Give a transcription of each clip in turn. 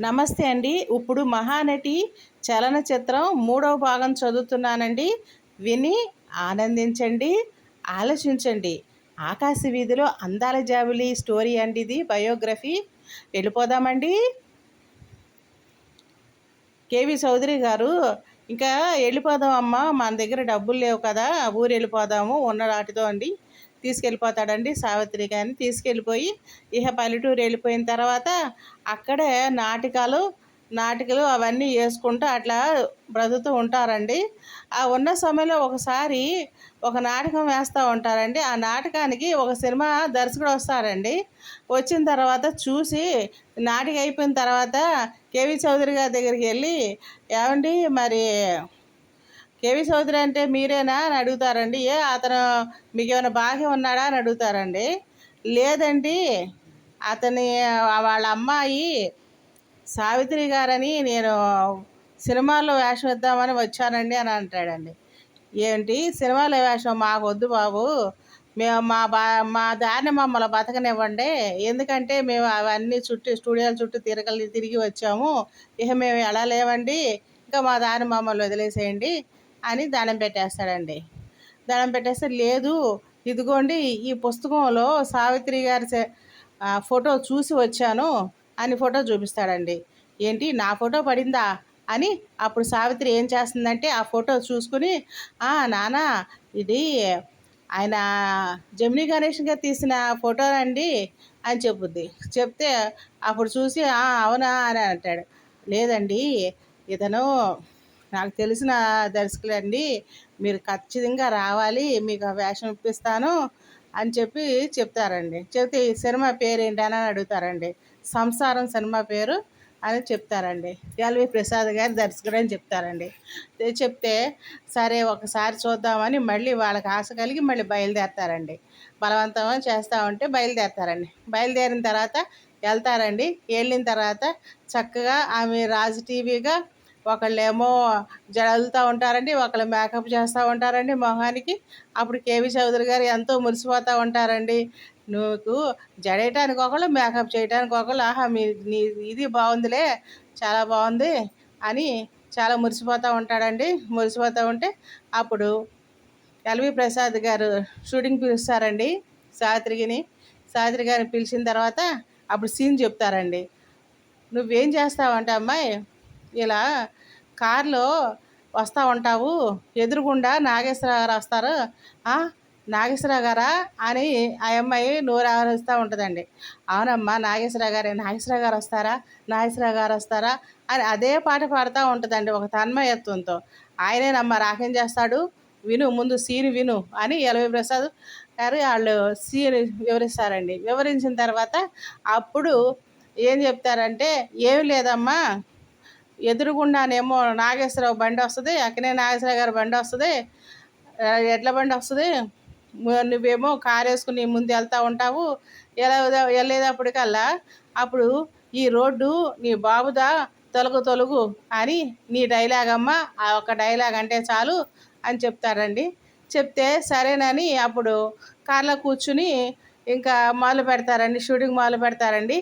నమస్తే అండి. ఇప్పుడు మహానటి చలనచిత్రం మూడవ భాగం చదువుతున్నానండి. విని ఆనందించండి ఆలోచించండి. ఆకాశ వీధిలో అందాల జాబిలి స్టోరీ అండి ఇది బయోగ్రఫీ. వెళ్ళిపోదామండి. కేవి చౌదరి గారు ఇంకా వెళ్ళిపోదాం అమ్మ మన దగ్గర డబ్బులు లేవు కదా ఊరు వెళ్ళిపోదాము ఉన్న వాటితో అండి. తీసుకెళ్ళిపోతాడండి సావిత్రి గారిని. తీసుకెళ్ళిపోయి ఇహ పల్లెటూరు వెళ్ళిపోయిన తర్వాత అక్కడే నాటకాలు నాటికలు అవన్నీ వేసుకుంటూ అట్లా బ్రతుకుతూ ఉంటారండి. ఆ ఉన్న సమయంలో ఒకసారి ఒక నాటకం వేస్తూ ఉంటారండి. ఆ నాటకానికి ఒక సినిమా దర్శకుడు వస్తారండి వచ్చిన తర్వాత చూసి నాటిక అయిపోయిన తర్వాత కేవీ చౌదరి గారి దగ్గరికి వెళ్ళి ఏమండి మరి కేవి చౌదరి అంటే మీరేనా అని అడుగుతారండి. ఏ అతను మీకు ఏమైనా భాగ్యం ఉన్నాడా అని అడుగుతారండి. లేదండి అతని వాళ్ళ అమ్మాయి సావిత్రి గారని నేను సినిమాల్లో వేషం ఇద్దామని వచ్చానండి అని అంటాడండి. ఏంటి సినిమాలో వేషం మాకు వద్దు బాబు. మేము మా బా మా దారిని మమ్మల్ని బతకనివ్వండి. ఎందుకంటే మేము అవన్నీ చుట్టూ స్టూడియోల చుట్టూ తిరగలి తిరిగి వచ్చాము. ఇక మేము ఎలా లేవండి? ఇంకా మా దారి మమ్మల్ని వదిలేసేయండి. అని దండం పెట్టేస్తాడండి. దండం పెట్టేస్తే లేదు ఇదిగోండి ఈ పుస్తకంలో సావిత్రి గారి ఫోటో చూసి వచ్చాను అని ఫోటో చూపిస్తాడండి. ఏంటి నా ఫోటో పడిందా అని అప్పుడు సావిత్రి ఏం చేస్తుందంటే ఆ ఫోటో చూసుకుని నాన్న ఇది ఆయన జమినీ గణేష్ గారు తీసిన ఫోటో అండి అని చెప్పుద్ది. చెప్తే అప్పుడు చూసి అవునా అని అంటాడు. లేదండి ఇతను నాకు తెలిసిన దర్శకులండి మీరు ఖచ్చితంగా రావాలి మీకు ఆ వేషం ఇప్పిస్తాను అని చెప్పి చెప్తారండి. చెప్తే ఈ సినిమా పేరు ఏంటని అడుగుతారండి. సంసారం సినిమా పేరు అని చెప్తారండి. ఎల్వి ప్రసాద్ గారి దర్శకుడు అని చెప్తారండి. చెప్తే సరే ఒకసారి చూద్దామని మళ్ళీ వాళ్ళకి ఆశ కలిగి మళ్ళీ బయలుదేరతారండి. బలవంతం చేస్తూ ఉంటే బయలుదేరతారండి. బయలుదేరిన తర్వాత వెళ్తారండి. వెళ్ళిన తర్వాత చక్కగా ఆమె రాజు టీవీగా ఒకళ్ళేమో జడలుతూ ఉంటారండి ఒకళ్ళు మేకప్ చేస్తూ ఉంటారండి మొహానికి. అప్పుడు కేవీ చౌదరి గారు ఎంతో మురిసిపోతూ ఉంటారండి. నువ్వు జడేయటానికి ఒకళ్ళు మేకప్ చేయడానికి ఒకళ్ళు ఆహా మీ నీ ఇది బాగుందిలే చాలా బాగుంది అని చాలా మురిసిపోతూ ఉంటాడండి. మురిసిపోతూ ఉంటే అప్పుడు ఎల్వి ప్రసాద్ గారు షూటింగ్ పిలుస్తారండి సాత్రిగిని సాత్రి గారిని పిలిచిన తర్వాత అప్పుడు సీన్ చెప్తారండి. నువ్వేం చేస్తావంటే అమ్మాయి ఇలా కారులో వస్తూ ఉంటావు ఎదురుగుండా నాగేశ్వరరావు గారు వస్తారు. నాగేశ్వరరావు గారా అని ఆ అమ్మాయి నోరు ఆవరిస్తూ ఉంటుందండి. అవునమ్మా నాగేశ్వరరావు గారే నాగేశ్వరరావు గారు వస్తారా నాగేశ్వరరావు గారు వస్తారా అని అదే పాట పాడుతూ ఉంటుందండి ఒక తన్మయత్వంతో. ఆయనేనమ్మా రాకేం చేస్తాడు? విను ముందు సీన్ విను అని ఎలవి ప్రసాద్ గారు వాళ్ళు సీన్ వివరిస్తారండి. వివరించిన తర్వాత అప్పుడు ఏం చెప్తారంటే ఏమి లేదమ్మా ఎదురుగుండానేమో నాగేశ్వరరావు బండి వస్తుంది అక్కనే నాగేశ్వరరావు గారి బండి వస్తుంది. ఎడ్ల బండి వస్తుంది? నువ్వేమో కారు వేసుకుని ముందు వెళ్తూ ఉంటావు. ఎలా వెళ్ళేటప్పటికల్లా అప్పుడు ఈ రోడ్డు నీ బాబుదా తొలగు తొలుగు అని నీ డైలాగ్ అమ్మ ఆ ఒక డైలాగ్ అంటే చాలు అని చెప్తారండి. చెప్తే సరేనని అప్పుడు కార్లో కూర్చుని ఇంకా మొదలు పెడతారండి షూటింగ్ మొదలు పెడతారండి.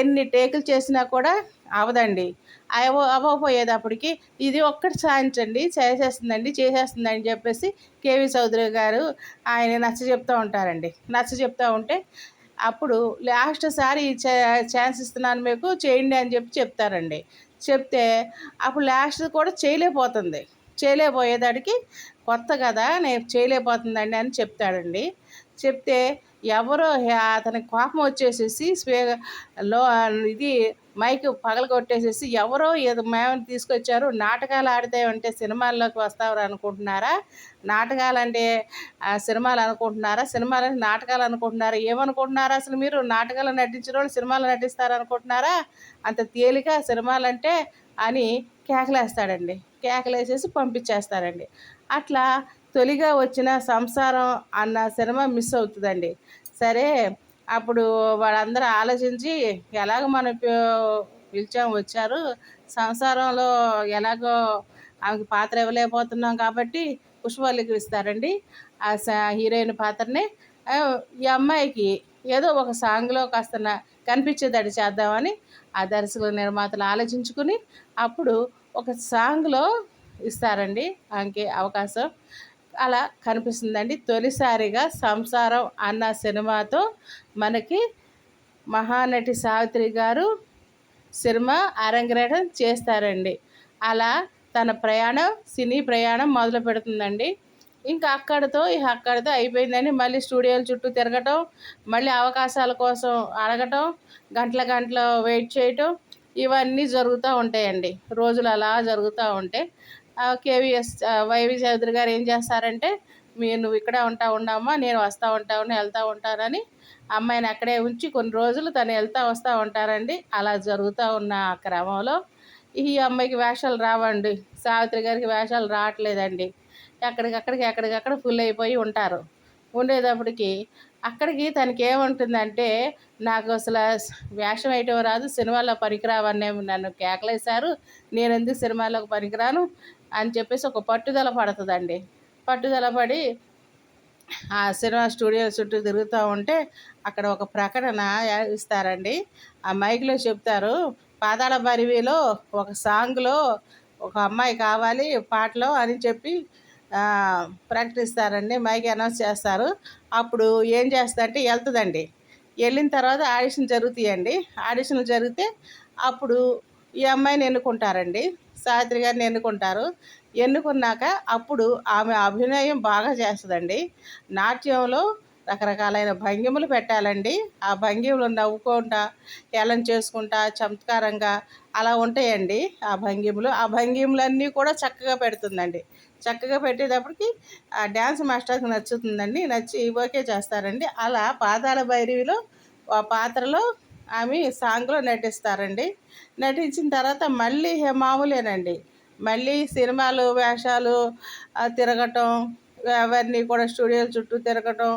ఎన్ని టేకులు చేసినా కూడా అవదండి. అవ అవ్వకపోయేటప్పటికి ఇది ఒక్కటి సాధించండి చేసేస్తుందండి చేసేస్తుందని చెప్పేసి కేవీ చౌదరి గారు ఆయన నచ్చ చెప్తూ ఉంటారండి. నచ్చ చెప్తూ ఉంటే అప్పుడు లాస్ట్ సారి ఛాన్స్ ఇస్తున్నాను మీకు చేయండి అని చెప్పి చెప్తారండి. చెప్తే అప్పుడు లాస్ట్ కూడా చేయలేకపోతుంది. చేయలేకపోయేదానికి కొత్త కదా నేను చేయలేకపోతుందండి అని చెప్తాడండి. చెప్తే ఎవరో అతనికి కోపం వచ్చేసేసి స్వే లో ఇది మైక్ పగల కొట్టేసేసి ఎవరో ఏదో మేము తీసుకొచ్చారు నాటకాలు ఆడితే అంటే సినిమాల్లోకి వస్తావు అనుకుంటున్నారా? నాటకాలు అంటే సినిమాలు అనుకుంటున్నారా? సినిమాలు నాటకాలు అనుకుంటున్నారా? ఏమనుకుంటున్నారా అసలు మీరు? నాటకాలు నటించిన వాళ్ళు సినిమాలు నటిస్తారు అనుకుంటున్నారా అంత తేలిక సినిమాలు అంటే అని కేకలేస్తాడండి. కేకలేసేసి పంపించేస్తారండి. అట్లా తొలిగా వచ్చిన సంసారం అన్న సినిమా మిస్ అవుతుందండి. సరే అప్పుడు వాళ్ళందరూ ఆలోచించి ఎలాగ మనం పిలిచాం వచ్చారు. సంసారంలో ఎలాగో ఆమెకి పాత్ర ఇవ్వలేకపోతున్నాం కాబట్టి పుష్పవల్లికి ఇస్తారండి. ఆ హీరోయిన్ పాత్రని. ఈ అమ్మాయికి ఏదో ఒక సాంగ్లో కాస్త కనిపించేటట్టు చేద్దామని ఆ దర్శకులు నిర్మాతలు ఆలోచించుకుని అప్పుడు ఒక సాంగ్లో ఇస్తారండి. ఆమెకి అవకాశం. అలా కనిపిస్తుందండి. తొలిసారిగా సంసారం అన్న సినిమాతో మనకి మహానటి సావిత్రి గారు సినిమా అరంగేటం చేస్తారండి. అలా తన ప్రయాణం సినీ ప్రయాణం మొదలు పెడుతుందండి. ఇంకా అక్కడితో ఇక అక్కడితో అయిపోయిందని మళ్ళీ స్టూడియోల చుట్టూ తిరగటం మళ్ళీ అవకాశాల కోసం అడగటం గంటల గంటల వెయిట్ చేయటం ఇవన్నీ జరుగుతూ ఉంటాయండి. రోజులు అలా జరుగుతూ ఉంటే కేవీఎస్ వైవి చౌదరి గారు ఏం చేస్తారంటే మీరు నువ్వు ఇక్కడే ఉంటా ఉండమ్మా నేను వస్తూ ఉంటాను వెళ్తూ ఉంటానని అమ్మాయిని అక్కడే ఉంచి కొన్ని రోజులు తను వెళ్తూ వస్తూ ఉంటారండి. అలా జరుగుతూ ఉన్న క్రమంలో ఈ అమ్మాయికి వేషాలు రావండి. సావిత్రి గారికి వేషాలు రావట్లేదండి. ఎక్కడికక్కడికి ఎక్కడికక్కడ ఫుల్ అయిపోయి ఉంటారు. ఉండేటప్పటికి అక్కడికి తనకి ఏముంటుందంటే నాకు అసలు వేషం వేయటం రాదు సినిమాలో పనికిరావని నన్ను కేకలేశారు. నేను ఎందుకు సినిమాలోకి పనికిరాను? అని చెప్పేసి ఒక పట్టుదల పడుతుందండి. పట్టుదల పడి ఆ సినిమా స్టూడియో చుట్టూ తిరుగుతూ ఉంటే అక్కడ ఒక ప్రకటన ఇస్తారండి. ఆ మైక్లో చెప్తారు పాదాల బరివిలో ఒక సాంగ్లో ఒక అమ్మాయి కావాలి పాటలో అని చెప్పి ప్రకటిస్తారండి. మైక్ అనౌన్స్ చేస్తారు. అప్పుడు ఏం చేస్తారంటే వెళ్తుందండి. వెళ్ళిన తర్వాత ఆడిషన్ జరుగుతాయండి. ఆడిషన్లు జరిగితే అప్పుడు ఈ అమ్మాయిని ఎన్నుకుంటారండి? సావిత్రి గారిని ఎన్నుకుంటారు. ఎన్నుకున్నాక అప్పుడు ఆమె అభినయం బాగా చేస్తుందండి. నాట్యంలో రకరకాలైన భంగిమలు పెట్టాలండి. ఆ భంగిమలు నవ్వుకుంటా ఏలం చేసుకుంటా చమత్కారంగా అలా ఉంటాయండి ఆ భంగిమలు. ఆ భంగిమలన్నీ కూడా చక్కగా పెడుతుందండి. చక్కగా పెట్టేటప్పటికి ఆ డ్యాన్స్ మాస్టర్కి నచ్చుతుందండి. నచ్చి ఓకే చేస్తారండి. అలా పాతాల భైరవిలో ఆ పాత్రలో ఆమె సాంగ్లో నటిస్తారండి. నటించిన తర్వాత మళ్ళీ మామూలేనండి మళ్ళీ సినిమాలు వేషాలు తిరగటం అవన్నీ కూడా స్టూడియోల చుట్టూ తిరగటం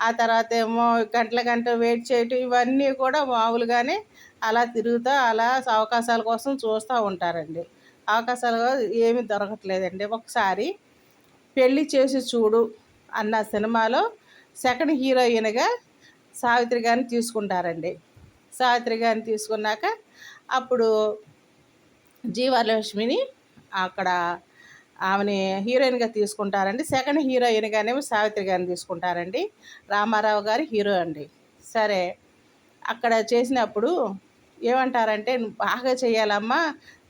ఆ తర్వాత ఏమో గంటల గంట వెయిట్ చేయటం ఇవన్నీ కూడా మామూలుగానే అలా తిరుగుతూ అలా అవకాశాల కోసం చూస్తూ ఉంటారండి. అవకాశాలు ఏమీ దొరకట్లేదండి. ఒకసారి పెళ్ళి చేసి చూడు అన్న సినిమాలో సెకండ్ హీరోయిన్గా సావిత్రి గారిని తీసుకుంటారండి. సావిత్రి గారిని తీసుకున్నాక అప్పుడు జీవలక్ష్మిని అక్కడ ఆమెని హీరోయిన్గా తీసుకుంటారండి. సెకండ్ హీరోయిన్గానేమో సావిత్రి గారిని తీసుకుంటారండి. రామారావు గారి హీరో అండి. సరే అక్కడ చేసినప్పుడు ఏమంటారంటే బాగా చేయాలమ్మా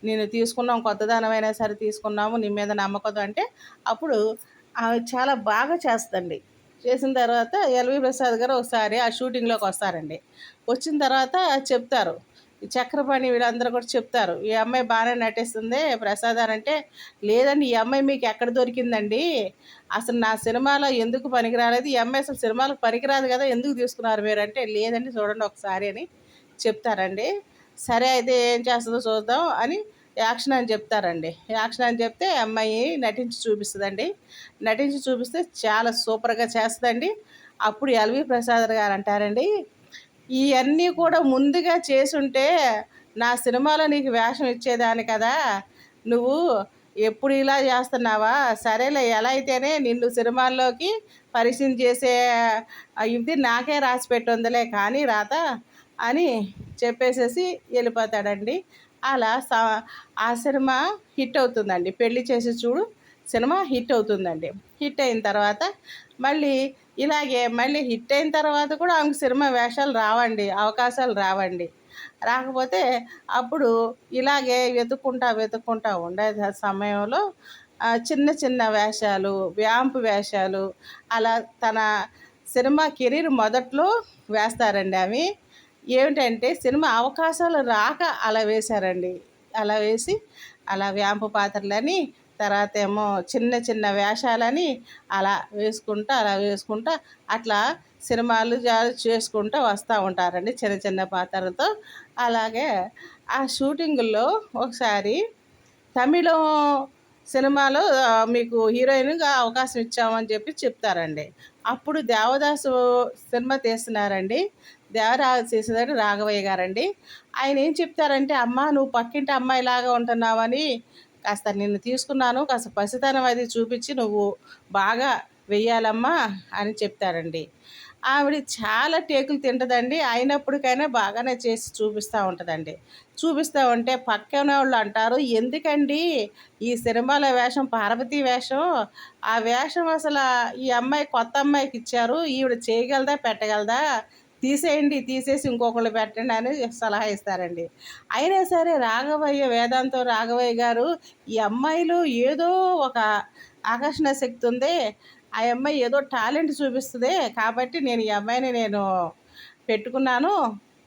నేను తీసుకున్నాం కొత్తదనమైనా సరే తీసుకున్నాము నీ మీద నమ్మకం అంటే అప్పుడు ఆమె చాలా బాగా చేస్తండి చేసిన తర్వాత ఎల్వి ప్రసాద్ గారు ఒకసారి ఆ షూటింగ్లోకి వస్తారండి. వచ్చిన తర్వాత చెప్తారు. చక్రపాణి వీళ్ళందరూ కూడా చెప్తారు. ఈ అమ్మాయి బాగానే నటిస్తుంది ప్రసాద్ అని అంటే లేదండి ఈ అమ్మాయి మీకు ఎక్కడ దొరికిందండి? అసలు నా సినిమాలో ఎందుకు పనికిరాలేదు? ఈ అమ్మాయి అసలు సినిమాలకు పనికిరాదు కదా ఎందుకు తీసుకున్నారు మీరు? అంటే లేదండి చూడండి ఒకసారి అని చెప్తారండి. సరే అయితే ఏం చేస్తుందో చూద్దాం అని యాక్షన్ అని చెప్తారండి. యాక్షన్ అని చెప్తే అమ్మాయి నటించి చూపిస్తుందండి. నటించి చూపిస్తే చాలా సూపర్గా చేస్తుందండి. అప్పుడు ఎల్వి ప్రసాద్ గారు అంటారండి ఇవన్నీ కూడా ముందుగా చేసుంటే నా సినిమాలో నీకు వేషం ఇచ్చేదాని కదా. నువ్వు ఎప్పుడు ఇలా చేస్తున్నావా? సరేలే ఎలా అయితేనే నిన్ను సినిమాల్లోకి పరిచయం చేసే ఇది నాకే రాసి పెట్టుందిలే. కానీ రాత అని చెప్పేసేసి వెళ్ళిపోతాడండి. అలా సా ఆ సినిమా హిట్ అవుతుందండి. పెళ్ళి చేసి చూడు సినిమా హిట్ అవుతుందండి. హిట్ అయిన తర్వాత మళ్ళీ ఇలాగే మళ్ళీ హిట్ అయిన తర్వాత కూడా ఆమెకు సినిమా వేషాలు రావండి అవకాశాలు రావండి. రాకపోతే అప్పుడు ఇలాగే వెతుక్కుంటా వెతుక్కుంటా ఉండే సమయంలో చిన్న చిన్న వేషాలు వ్యాంపు వేషాలు అలా తన సినిమా కెరీర్ మొదట్లో వేస్తారండి అవి. ఏమిటంటే సినిమా అవకాశాలు రాక అలా వేశారండి. అలా వేసి అలా వ్యాంపు పాత్రలని తర్వాత ఏమో చిన్న చిన్న వేషాలని అలా వేసుకుంటూ అలా వేసుకుంటూ అట్లా సినిమాలు చేసుకుంటూ వస్తూ ఉంటారండి చిన్న చిన్న పాత్రలతో. అలాగే ఆ షూటింగుల్లో ఒకసారి తమిళం సినిమాలో మీకు హీరోయిన్గా అవకాశం ఇచ్చామని చెప్పి చెప్తారండి. అప్పుడు దేవదాసు సినిమా తీస్తున్నారండి. దేవరాజు చేసేదాన్ని రాఘవయ్య గారండి. ఆయన ఏం చెప్తారంటే అమ్మ నువ్వు పక్కింటి అమ్మాయిలాగా ఉంటున్నావని కాస్త నిన్ను తీసుకున్నాను కాస్త పసితనం అది చూపించి నువ్వు బాగా వెయ్యాలమ్మా అని చెప్తారండి. ఆవిడ చాలా టేకులు తింటుందండి. అయినప్పటికైనా బాగానే చేసి చూపిస్తూ ఉంటుందండి. చూపిస్తూ ఉంటే పక్కన వాళ్ళు అంటారు ఎందుకండి ఈ సినిమాలో వేషం పార్వతీ వేషం? ఆ వేషం అసలు ఈ అమ్మాయి కొత్త అమ్మాయికి ఇచ్చారు ఈవిడ చేయగలదా పెట్టగలదా? తీసేయండి తీసేసి ఇంకొకళ్ళు పెట్టండి అని సలహా ఇస్తారండి. అయినా సరే రాఘవయ్య వేదాంతం రాఘవయ్య గారు ఈ అమ్మాయిలు ఏదో ఒక ఆకర్షణ శక్తి ఉంది ఆ అమ్మాయి ఏదో టాలెంట్ చూపిస్తుంది కాబట్టి నేను ఈ అమ్మాయిని నేను పెట్టుకున్నాను.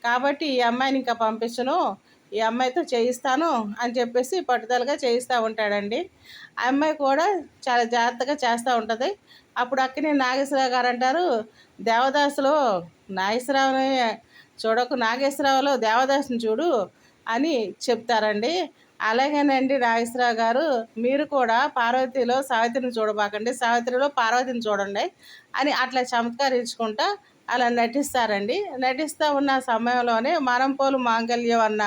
కాబట్టి ఈ అమ్మాయిని ఇంకా పంపించను. ఈ అమ్మాయితో చేయిస్తాను అని చెప్పేసి పట్టుదలగా చేయిస్తూ ఉంటాడండి. ఆ అమ్మాయి కూడా చాలా జాగ్రత్తగా చేస్తూ ఉంటుంది. అప్పుడు అక్కనే నాగేశ్వరరావు గారు అంటారు దేవదాసులో నాగేశ్వరరావుని చూడకు నాగేశ్వరరావులో దేవదాసుని చూడు అని చెప్తారండి. అలాగేనండి నాగేశ్వరరావు గారు మీరు కూడా పార్వతిలో సావిత్రిని చూడబాకండి సావిత్రిలో పార్వతిని చూడండి అని అట్లా చమత్కరించుకుంటా అలా నటిస్తారండి. నటిస్తూ ఉన్న సమయంలోనే మనం పోలు మాంగళ్యం అన్న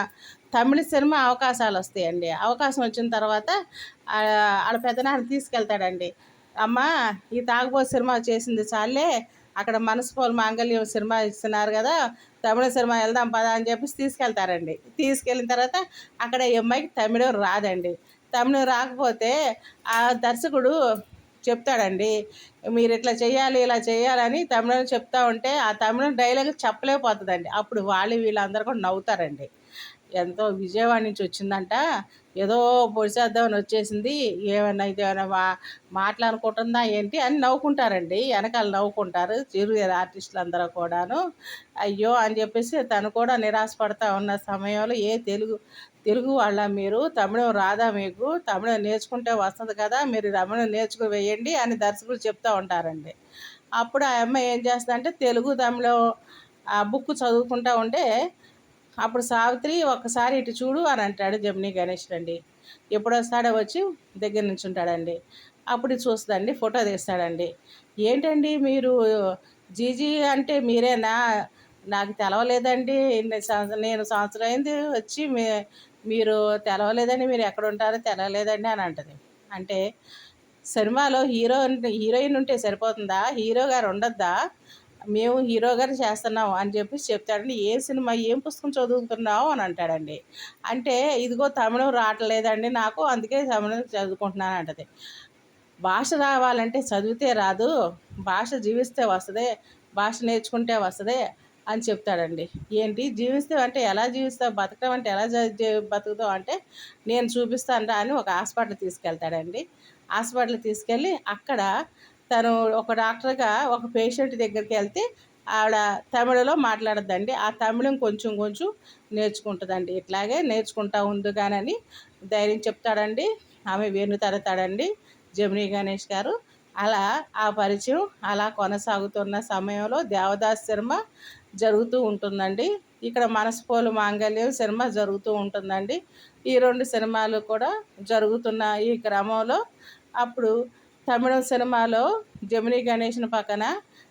తమిళ సినిమా అవకాశాలు వస్తాయండి అవకాశం వచ్చిన తర్వాత ఆడ పెద్దనాన్న తీసుకెళ్తాడండి. అమ్మ ఈ తాగుబో సినిమా చేసింది చాలే అక్కడ మనసుపోలు మాంగళ్యం సినిమా ఇస్తున్నారు కదా తమిళ సినిమా వెళ్దాం పదా అని చెప్పేసి తీసుకెళ్తారండి. తీసుకెళ్ళిన తర్వాత అక్కడ ఈ అమ్మాయికి తమిళం రాదండి. తమిళం రాకపోతే ఆ దర్శకుడు చెప్తాడండి మీరు ఇట్లా చేయాలి ఇలా చేయాలని తమిళం చెప్తా ఉంటే ఆ తమిళం డైలాగ్ చెప్పలేకపోతుందండి. అప్పుడు వాళ్ళు వీళ్ళందరూ కూడా నవ్వుతారండి. ఎంతో విజయవాడ నుంచి వచ్చిందంట ఏదో పొడిచేద్దామని వచ్చేసింది ఏమన్నా ఇది ఏమైనా మా మాట్లాడుకుంటుందా ఏంటి అని నవ్వుకుంటారండి. వెనకాల నవ్వుకుంటారు చిరు ఆర్టిస్టులు అందరూ కూడాను. అయ్యో అని చెప్పేసి తను కూడా నిరాశపడతా ఉన్న సమయంలో ఏ తెలుగు తెలుగు వాళ్ళ మీరు తమిళం రాదా మీకు తమిళం నేర్చుకుంటే వస్తుంది కదా మీరు తమిళం నేర్చుకుని వేయండి అని దర్శకులు చెప్తూ ఉంటారండి. అప్పుడు ఆ అమ్మాయి ఏం చేస్తుందంటే తెలుగు తమిళం ఆ బుక్ చదువుకుంటూ ఉంటే అప్పుడు సావిత్రి ఒక్కసారి ఇటు చూడు అని అంటాడు జమినీ గణేష్ అండి. ఎప్పుడొస్తాడో వచ్చి దగ్గర నుంచి ఉంటాడండి అప్పుడు చూస్తుందండి ఫోటో తీస్తాడండి. ఏంటండి మీరు? జీజీ అంటే మీరేనా? నాకు తెలవలేదండి. నేను సంవత్సరం అయింది వచ్చి మీ మీరు తెలవలేదండి మీరు ఎక్కడ ఉంటారో తెలవలేదండి అని అంటది. అంటే సినిమాలో హీరో హీరోయిన్ ఉంటే సరిపోతుందా? హీరో గారు ఉండొద్దా? మేము హీరో గారు చేస్తున్నాం అని చెప్పి చెప్తాడండి. ఏ సినిమా? ఏం పుస్తకం చదువుతున్నావు? అని అంటాడండి. అంటే ఇదిగో తమిళం రావట్లేదండి నాకు అందుకే తమిళం చదువుకుంటున్నాను అంటది. భాష రావాలంటే చదివితే రాదు భాష జీవిస్తే వస్తుంది భాష నేర్చుకుంటే వస్తుంది అని చెప్తాడండి. ఏంటి? జీవిస్తే అంటే ఎలా జీవిస్తావు? బతకడం అంటే ఎలా బతుకుతావు అంటే నేను చూపిస్తాను రా అని ఒక హాస్పిటల్ తీసుకెళ్తాడండి. హాస్పిటల్ తీసుకెళ్ళి అక్కడ తను ఒక డాక్టర్గా ఒక పేషెంట్ దగ్గరికి వెళ్తే ఆవిడ తమిళలో మాట్లాడద్దండి. ఆ తమిళం కొంచెం కొంచెం నేర్చుకుంటుందండి. ఇట్లాగే నేర్చుకుంటా ఉందిగానని ధైర్యం చెప్తాడండి. ఆమె వేణు తడతాడండి జమినీ గణేష్ గారు. అలా ఆ పరిచయం అలా కొనసాగుతున్న సమయంలో దేవదాస్ శర్మ జరుగుతూ ఉంటుందండి. ఇక్కడ మనస్పోలు మాంగళ్యం సినిమా జరుగుతూ ఉంటుందండి. ఈ రెండు సినిమాలు కూడా జరుగుతున్న ఈ క్రమంలో అప్పుడు తమిళం సినిమాలో జమినీ గణేష్ని పక్కన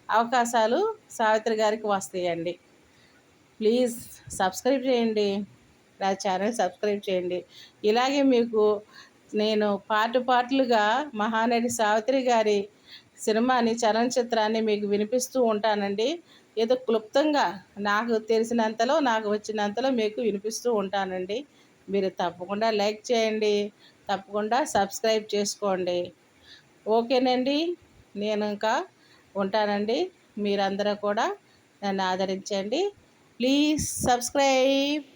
అవకాశాలు సావిత్రి గారికి వస్తాయండి. ప్లీజ్ సబ్స్క్రైబ్ చేయండి. నా ఛానల్ సబ్స్క్రైబ్ చేయండి. ఇలాగే మీకు నేను పాటు పాటలుగా మహానటి సావిత్రి గారి సినిమాని చలనచిత్రాన్ని మీకు వినిపిస్తూ ఉంటానండి. ఏదో క్లుప్తంగా నాకు తెలిసినంతలో నాకు వచ్చినంతలో మీకు వినిపిస్తూ ఉంటానండి. మీరు తప్పకుండా లైక్ చేయండి తప్పకుండా సబ్స్క్రైబ్ చేసుకోండి. ఓకేనండి నేను ఇంకా ఉంటానండి. మీరందరూ కూడా నన్ను ఆదరించండి. Please subscribe.